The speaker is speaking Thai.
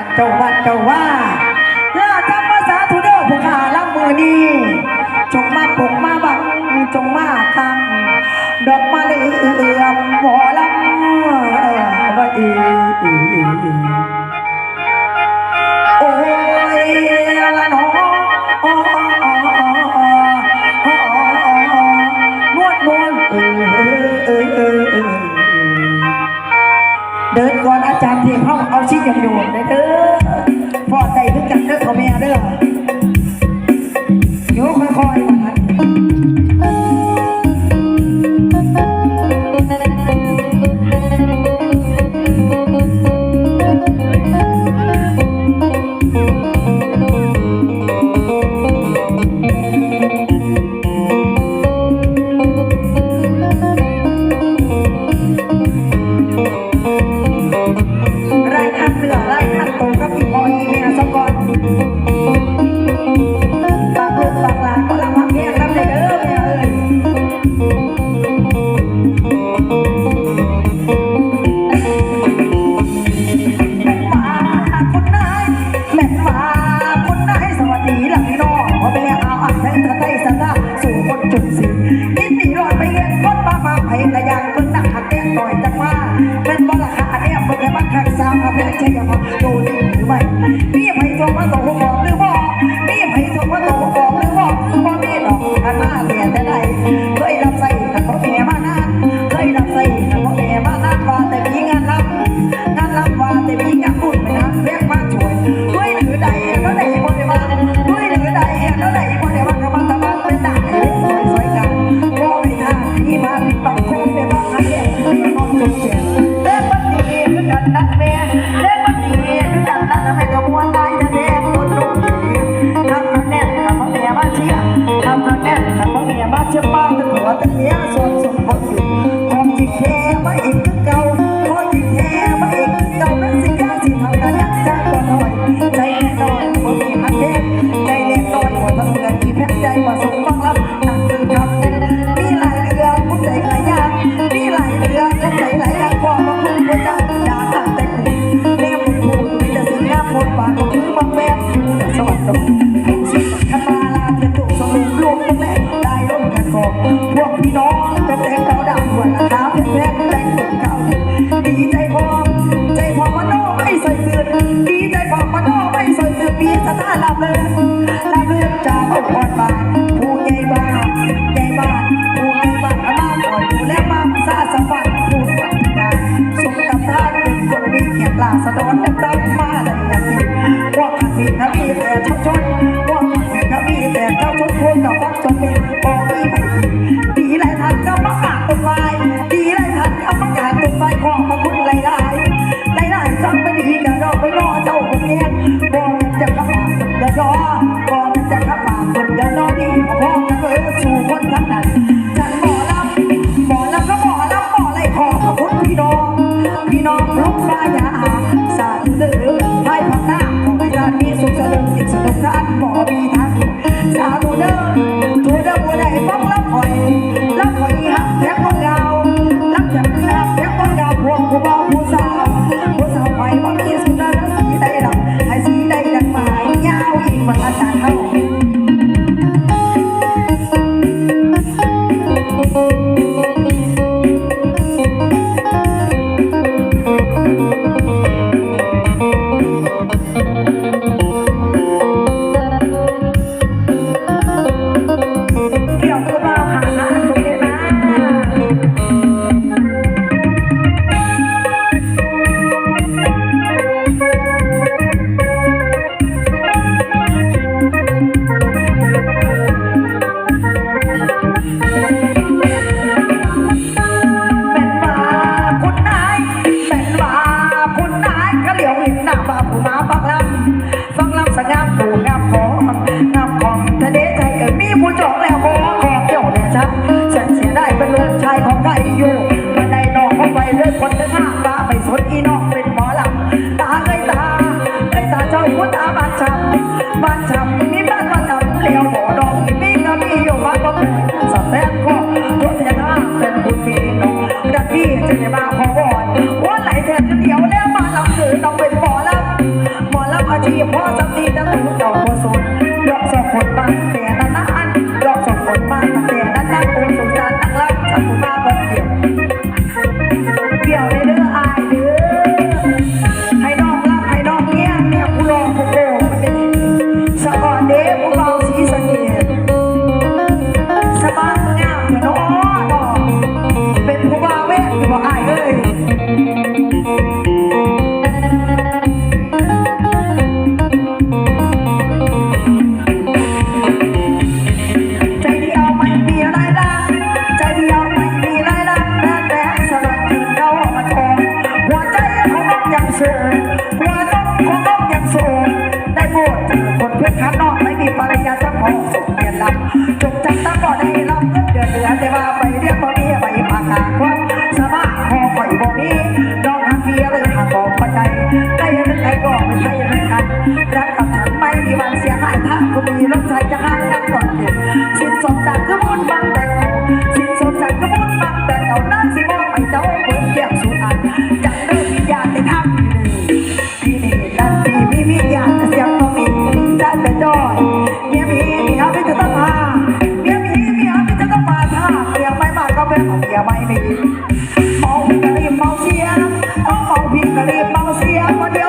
ัเจ้าวัดเจ้าว่าลาทำภาษาทูเดอผู้ขาลังมือนี้จงมาปกมาบังจงมาคังดอกมาเลือมหมอลำเออว่าอีออ เดินก่อนอาจารย์เทียบห้องเอาชิ้นอย่งโดดเลยเด้อพอใจทุกอย่าเด้อขอแม่เด้ออยู่ค่อยๆ ลาสะดอนกันได้ You. เพชรขานนอกไม่มีภรรยาสักคนเปลี่ยนลำ เสียงโอ้เขาพิมกระเรียบเบาเสียงวั